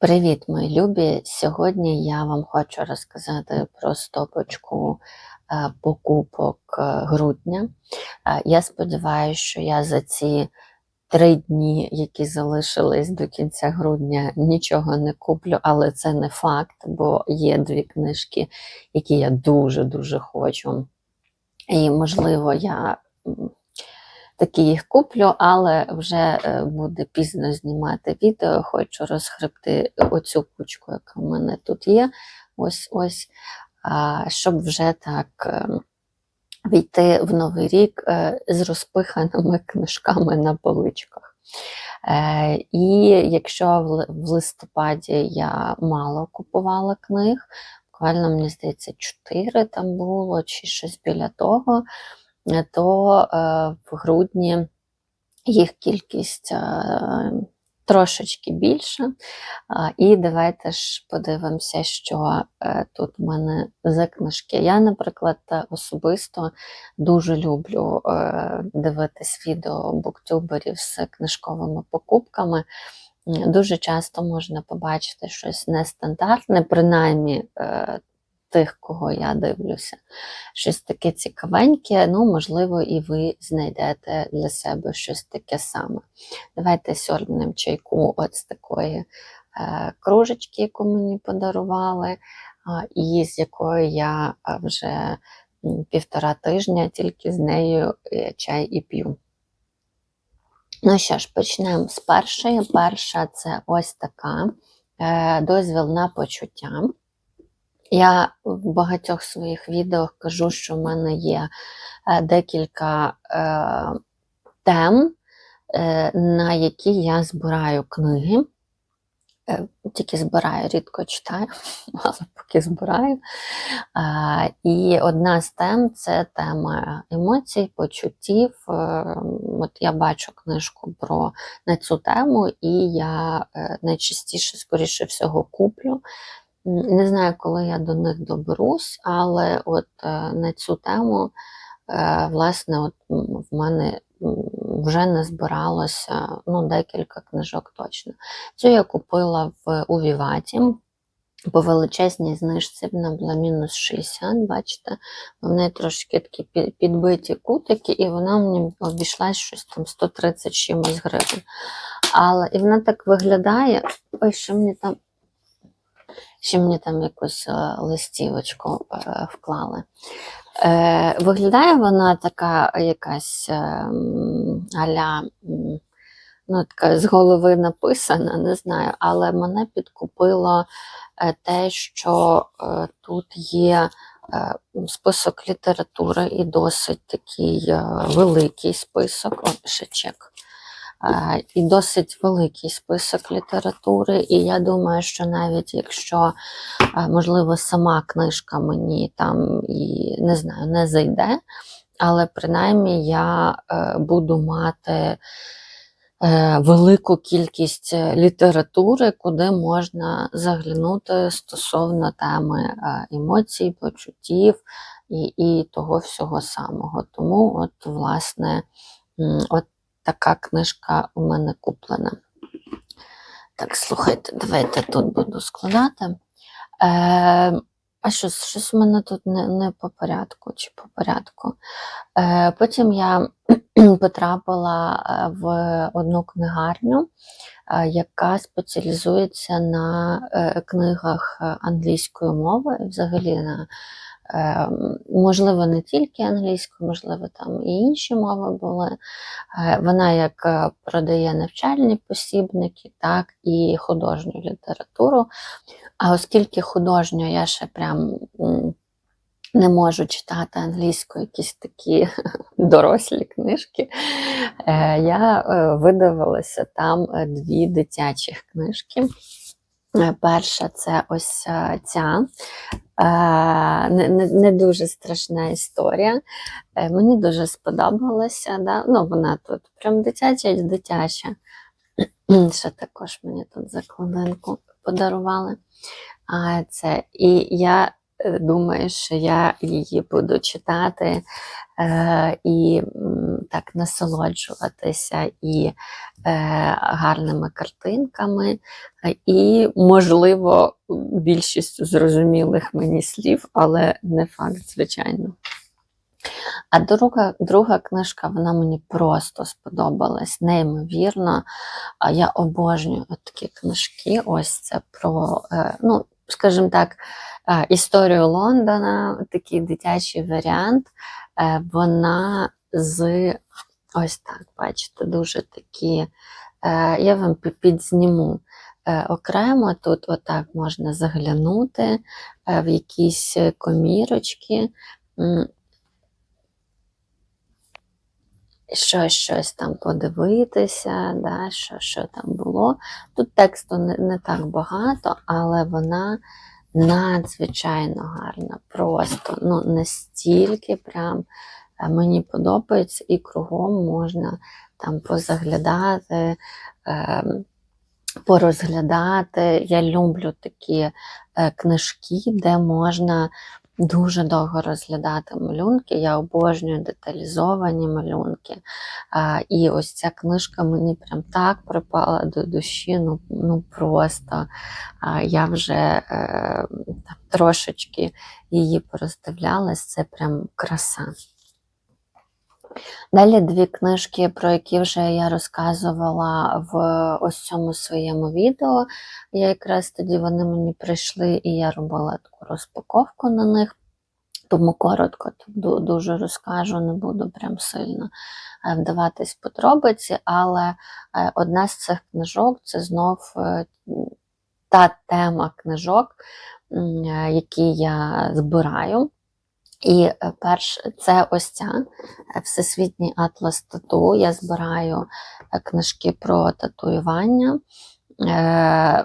Привіт, мої любі! Сьогодні я вам хочу розказати про стопочку е, покупок е, грудня. Е, Я сподіваюся, що я за ці три дні, які залишились до кінця грудня, нічого не куплю, але це не факт, бо є дві книжки, які я дуже-дуже хочу. І, можливо, я м, таки їх куплю, але вже е, буде пізно знімати відео. Хочу розхребти оцю кучку, яка в мене тут є. Ось ось, щоб вже так е, війти в новий рік е, з розпиханими книжками на поличках. І якщо в листопаді я мало купувала книг, буквально, мені здається, 4 там було, чи щось біля того, то е, в грудні їх кількість е, трошечки більша. І давайте ж подивимося, що е, тут в мене за книжки. Я, наприклад, е, особисто дуже люблю е, дивитись відео буктюберів з книжковими покупками. Дуже часто можна побачити щось нестандартне, принаймні е, тих, кого я дивлюся. Щось таке цікавеньке, ну, можливо, і ви знайдете для себе щось таке саме. Давайте сьорбнемо чайку от з такої е, кружечки, яку мені подарували, а, і з якою я вже півтора тижня тільки з нею е, чай і п'ю. Ну що ж, почнемо з першої. Перша це ось така е, дозвіл на почуття. Я в багатьох своїх відео кажу, що в мене є е, декілька е, тем, е, на які я збираю книги. Е, Тільки збираю, рідко читаю, але поки збираю. І одна з тем це тема емоцій, почуттів. Е, От я бачу книжку про на цю тему, і я найчастіше, скоріше всього, куплю. Не знаю, коли я до них доберусь, але от е, на цю тему, е, власне, от в мене вже не збиралося ну, декілька книжок точно. Цю я купила в у Віваті по величезній знижці, вона була мінус 60, бачите, в неї трошки такі підбиті кутики, і вона мені обійшлась щось там 130 чимось гривень. Але і вона так виглядає. Ой, що мені там ще мені там якусь е, листівочку е, вклали. Е, виглядає вона така якась е, аля, ну, така з голови написана, не знаю, але мене підкупило те, що тут є список літератури і досить такий великий список. О, ще чек. І досить великий список літератури, і я думаю, що навіть якщо, можливо, сама книжка мені там і не знаю, не зайде, але принаймні я е, буду мати е, велику кількість літератури, куди можна заглянути стосовно теми е, емоцій, почуттів і, і того всього самого. Тому, от, власне, от така книжка у мене куплена. Так, слухайте, давайте тут буду складати. Е, а що, щось у мене тут не, не по порядку чи по порядку. Е, потім я потрапила е, в одну книгарню, е, яка спеціалізується на е, книгах англійської мови, взагалі на можливо, не тільки англійською, можливо, там і інші мови були. Е, Вона як е, продає навчальні посібники, так і художню літературу. А оскільки художню я ще прям не можу читати англійською якісь такі дорослі книжки, е, я видивилася там дві дитячих книжки. Перша це ось ця не, не, не дуже страшна історія. Е, Мені дуже сподобалася. Да? Ну, вона тут прям дитяча і дитяча. Ще також мені тут закладинку подарували. А, це, і я е, думаєш, що я її буду читати е, і так насолоджуватися і е, гарними картинками, е, і, можливо, більшістю зрозумілих мені слів, але не факт, звичайно. А друга, друга книжка, вона мені просто сподобалась, неймовірно. Я обожнюю такі книжки. Ось це про, е, ну, скажімо так, е, історію Лондона, такий дитячий варіант. Е, Вона з ось так, бачите, дуже такі. е, Я вам підзніму окремо. Тут отак можна заглянути в якісь комірочки. Щось, щось там подивитися, да, що, що там було. Тут тексту не, не так багато, але вона надзвичайно гарна. Просто ну, настільки прям е, мені подобається, і кругом можна там позаглядати. Е, Порозглядати. Я люблю такі е, книжки, де можна дуже довго розглядати малюнки. Я обожнюю деталізовані малюнки. А, і ось ця книжка мені прям так припала до душі, ну, ну просто а, я вже е, там, трошечки її пороздивлялась, це прям краса. Далі дві книжки, про які вже я розказувала в ось цьому своєму відео. Я якраз тоді вони мені прийшли, і я робила таку розпаковку на них. Тому коротко дуже розкажу, не буду прям сильно е, вдаватись в подробиці, але е, одна з цих книжок це знов е, та тема книжок, які я збираю. І е, перш це ось ця е, Всесвітній атлас тату. Я збираю е, книжки про татуювання.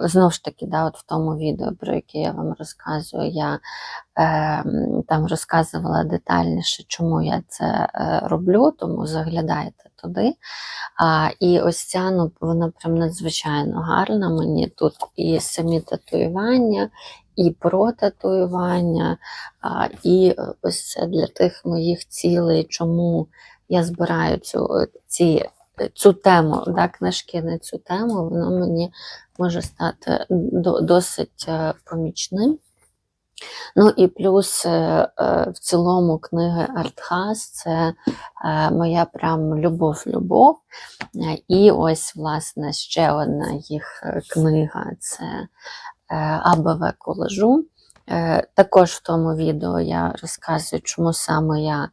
Знову ж таки, да, от в тому відео, про яке я вам розказую, я е, там розказувала детальніше, чому я це роблю, тому заглядайте туди. А, і ось ця, ну, вона прям надзвичайно гарна. Мені тут і самі татуювання, і про татуювання, і е, ось це для тих моїх цілей, чому я збираю цю, ці, цю тему, да, книжки на цю тему, воно мені може стати досить е, помічним. Ну і плюс е, е, в цілому книги Артхас це е, моя прям любов-любов. Е, І ось, власне, ще одна їх е, книга це е, АБВ колажу. Е, Також в тому відео я розказую, чому саме я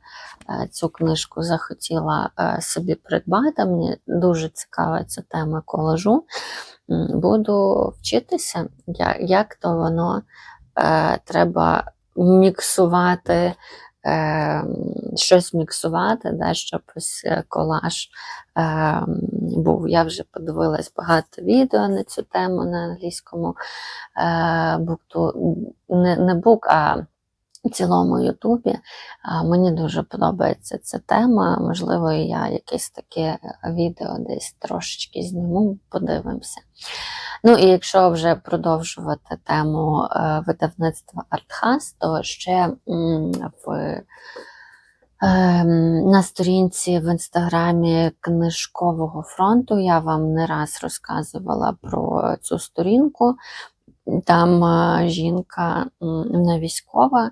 е, цю книжку захотіла е, собі придбати. Мені дуже цікава ця тема колажу. Буду вчитися, як то воно е, треба міксувати, е, щось міксувати, да, щоб ось е, колаж е, був. Я вже подивилась багато відео на цю тему на англійському е, букту, не, не бук, а цілому Ютубі. Мені дуже подобається ця тема. Можливо, я якесь таке відео десь трошечки зніму, подивимося. Ну і якщо вже продовжувати тему е, видавництва Артхас, то ще в Ем, На сторінці в інстаграмі книжкового фронту я вам не раз розказувала про цю сторінку. Там жінка вона військова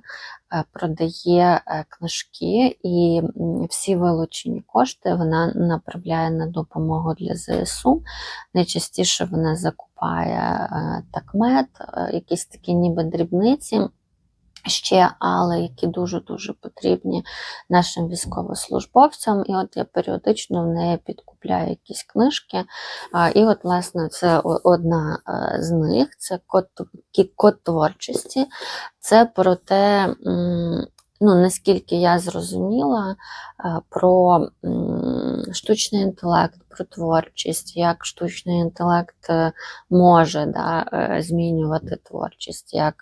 е, продає е, книжки, і всі вилучені кошти вона направляє на допомогу для ЗСУ. Найчастіше вона закупає е, такмет, якісь такі ніби дрібниці. Ще, але які дуже-дуже потрібні нашим військовослужбовцям. І от я періодично в неї підкупляю якісь книжки. І от, власне, це одна е, з них це код, код творчості. Це про те, ну, наскільки я зрозуміла, е, про штучний інтелект, про творчість, як штучний інтелект е, може да, е, змінювати творчість, як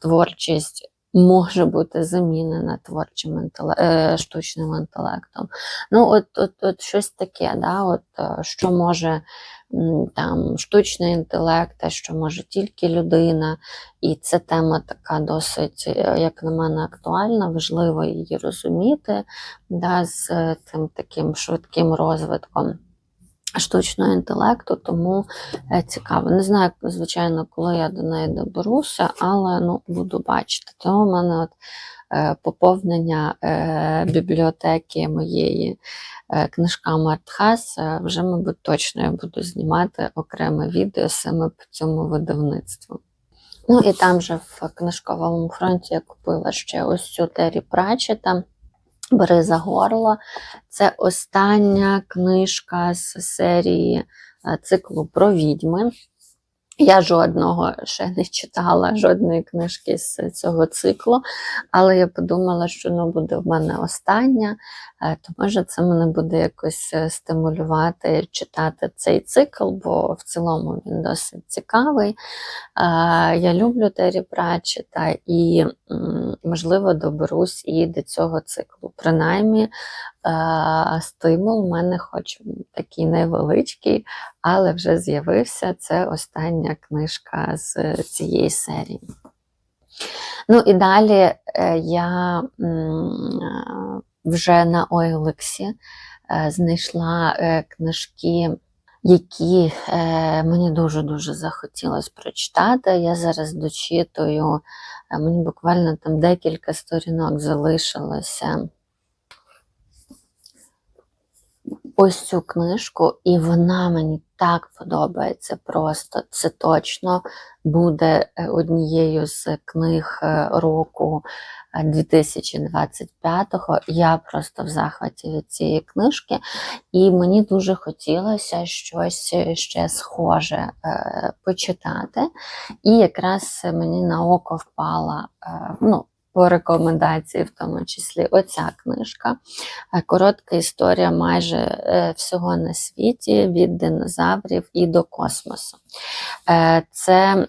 творчість може бути замінена творчим інтеле... е, штучним інтелектом. Ну, от, от, от щось таке, да, от, е, що може там штучний інтелект, те, що може тільки людина. І це тема така досить, е, як на мене, актуальна, важливо її розуміти да, з тим таким швидким розвитком штучного інтелекту, тому е, цікаво. Не знаю, звичайно, коли я до неї доберуся, але ну, буду бачити. Тому в мене от е, поповнення е, бібліотеки моєї книжками Артхас, вже, мабуть, точно я буду знімати окреме відео саме по цьому видавництву. Ну і там же в книжковому фронті я купила ще ось цю Террі Пратчета Бери за горло. Це остання книжка з серії е, циклу про відьми. Я жодного ще не читала, жодної книжки з цього циклу, але я подумала, що ну, буде в мене остання, е, то може це мене буде якось е, стимулювати читати цей цикл, бо в цілому він досить цікавий. Е, Я люблю Террі Пратчета і, можливо, доберусь і до цього циклу. Принаймні, стимул в мене хоч такий невеличкий, але вже з'явився. Це остання книжка з цієї серії. Ну і далі е, я е, вже на OLX е, знайшла е, книжки, які е, мені дуже-дуже захотілося прочитати. Я зараз дочитую, е, мені буквально там декілька сторінок залишилося ось цю книжку, і вона мені так подобається просто. Це точно буде е, однією з книг е, року е, 2025-го. Я просто в захваті від цієї книжки, і мені дуже хотілося щось ще схоже е, почитати. І якраз мені на око впала. е, ну, по рекомендації, в тому числі, оця книжка. Е, Коротка історія майже е, всього на світі від динозаврів і до космосу. Е, Це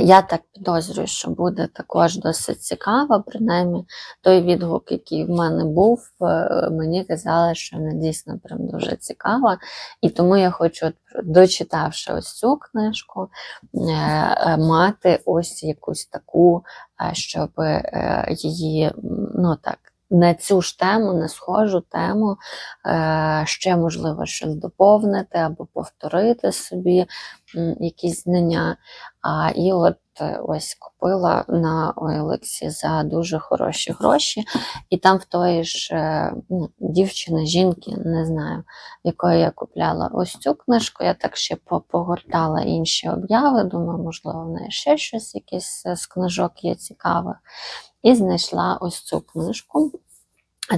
я так підозрюю, що буде також досить цікаво. Принаймні, той відгук, який в мене був, е, мені казали, що вона дійсно прям дуже цікава. І тому я хочу, дочитавши ось цю книжку, е, е, мати ось якусь таку, е, щоб е, її, ну так. На цю ж тему, на схожу тему, е, ще можливо щось доповнити або повторити собі якісь знання. А, і от е, ось купила на OLX за дуже хороші гроші. І там в тої ж е, ну, дівчини, жінки, не знаю, якої я купляла ось цю книжку. Я так ще по- погортала інші обяви. Думаю, можливо, в неї ще щось якесь е, з книжок є цікаве. І знайшла ось цю книжку.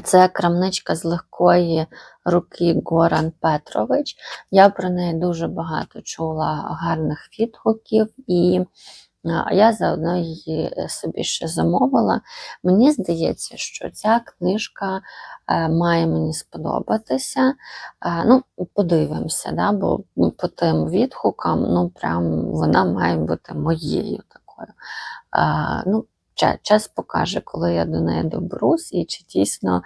Це крамничка з легкої руки Горан Петрович. Я про неї дуже багато чула гарних відгуків, і я заодно її собі ще замовила. Мені здається, що ця книжка е, має мені сподобатися. Е, Ну, подивимося, да, бо по тим відгукам, ну, прям вона має бути моєю такою. Е, Ну, час покаже, коли я до неї доберусь, і чи дійсно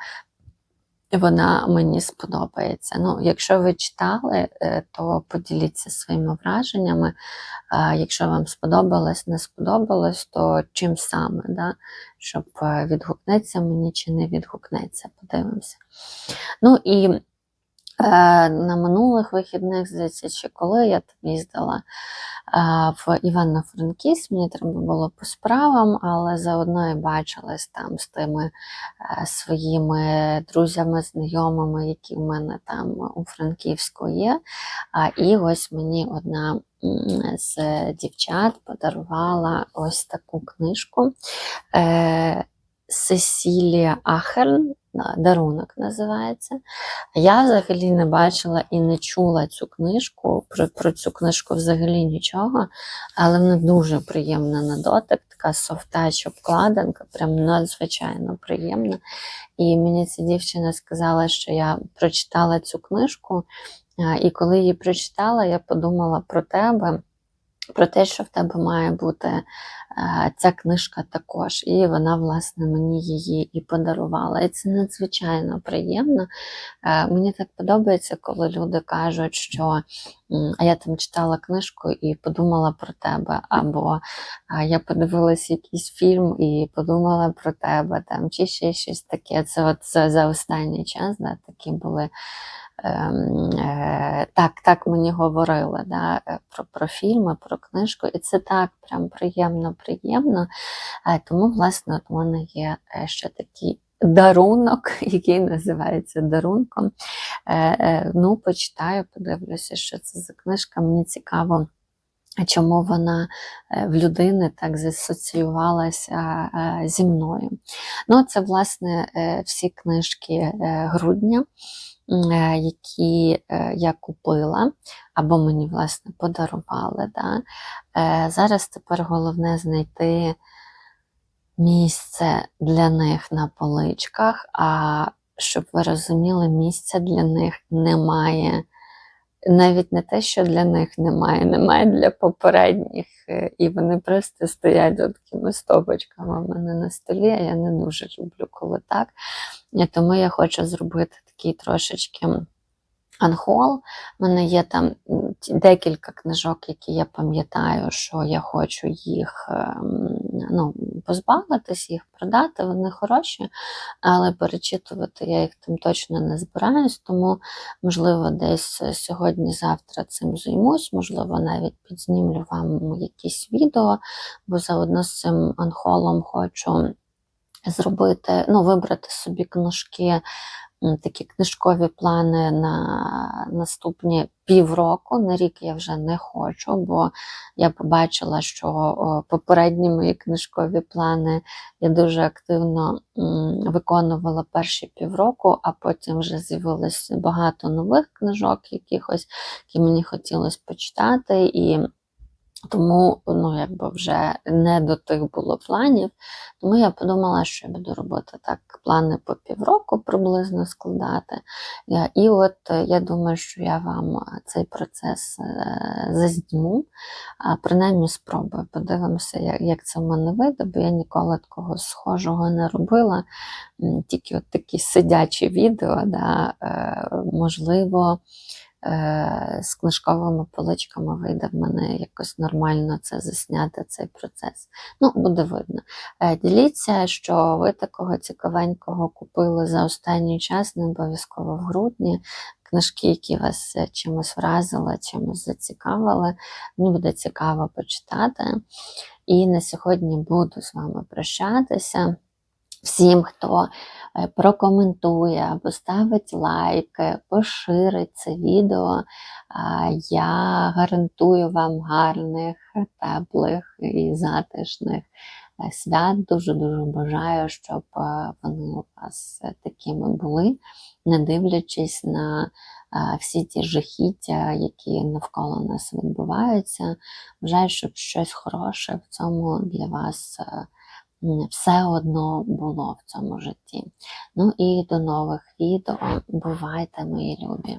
вона мені сподобається. Ну, якщо ви читали, е, то поділіться своїми враженнями. Якщо вам сподобалось, не сподобалось, то чим саме, да? щоб е, відгукнеться мені чи не відгукнеться, подивимося. Ну і на минулих вихідних, здається, чи коли я там їздила е, в Івано-Франківськ, мені треба було по справам, але заодно і бачилась там з тими е, своїми друзями, знайомими, які в мене там у Франківську є. І ось мені одна з дівчат подарувала ось таку книжку. Сесілія Ахерн, дарунок називається. Я взагалі не бачила і не чула цю книжку, про, про цю книжку взагалі нічого, але вона дуже приємна на дотик, така софтач обкладинка, прям надзвичайно приємна. І мені ця дівчина сказала, що я прочитала цю книжку, і коли її прочитала, я подумала про тебе. про те, що в тебе має бути ця книжка також. І вона, власне, мені її і подарувала. І це надзвичайно приємно. Е, Мені так подобається, коли люди кажуть, що я там читала книжку і подумала про тебе, або я подивилась якийсь фільм і подумала про тебе, там, чи ще щось таке. Це от за, за останній час да, такі були. Ем, е, так, так мені говорили да, е, про, про фільми, про книжку, і це так прям приємно, приємно. Тому, власне, от у мене є е, ще такий дарунок, який називається дарунком. Е, е, Ну, почитаю, подивлюся, що це за книжка. Мені цікаво. Чому вона е, в людини так засоціювалася е, зі мною? Ну, це, власне, е, всі книжки грудня, які я купила, або мені, власне, подарували. Да? Зараз тепер головне знайти місце для них на поличках, а щоб ви розуміли, місця для них немає. Навіть не те, що для них немає, немає для попередніх. Е, І вони просто стоять от такими стопочками в мене на столі, а я не дуже люблю, коли так. Тому я хочу зробити такий трошечки анхол. У мене є там декілька книжок, які я пам'ятаю, що я хочу їх ем, ну, позбавитись, їх продати. Вони хороші, але перечитувати я їх там точно не збираюсь, тому, можливо, десь сьогодні-завтра цим займусь, можливо, навіть підзнімлю вам якісь відео, бо заодно з цим анхолом хочу зробити, ну, вибрати собі книжки, такі книжкові плани на наступні півроку. На рік я вже не хочу, бо я побачила, що попередні мої книжкові плани я дуже активно виконувала перші півроку, а потім вже з'явилось багато нових книжок, якихось, які мені хотілося почитати. І тому ну, якби вже не до тих було планів. Тому я подумала, що я буду робити так плани по півроку приблизно складати. І от е, я думаю, що я вам е, цей процес е, зазніму, принаймні спробую. Подивимося, як, це в мене вийде, бо я ніколи такого схожого не робила. Тільки от такі сидячі відео, да, можливо з книжковими поличками вийде в мене якось нормально це засняти цей процес. Ну, буде видно. Е, Діліться, що ви такого цікавенького купили за останній час, не обов'язково в грудні. Книжки, які вас е, чимось вразили, чимось зацікавили. Мені буде цікаво почитати. І на сьогодні буду з вами прощатися. Всім, хто е, прокоментує, поставить лайк, поширить це відео. Я гарантую вам гарних, теплих і затишних е, свят. Дуже-дуже бажаю, щоб е, вони у вас такими були, не дивлячись на всі ті жахіття, які навколо нас відбуваються. Бажаю, щоб щось хороше в цьому для вас. Все одно було в цьому житті. Ну і до нових відео. Бувайте, мої любі!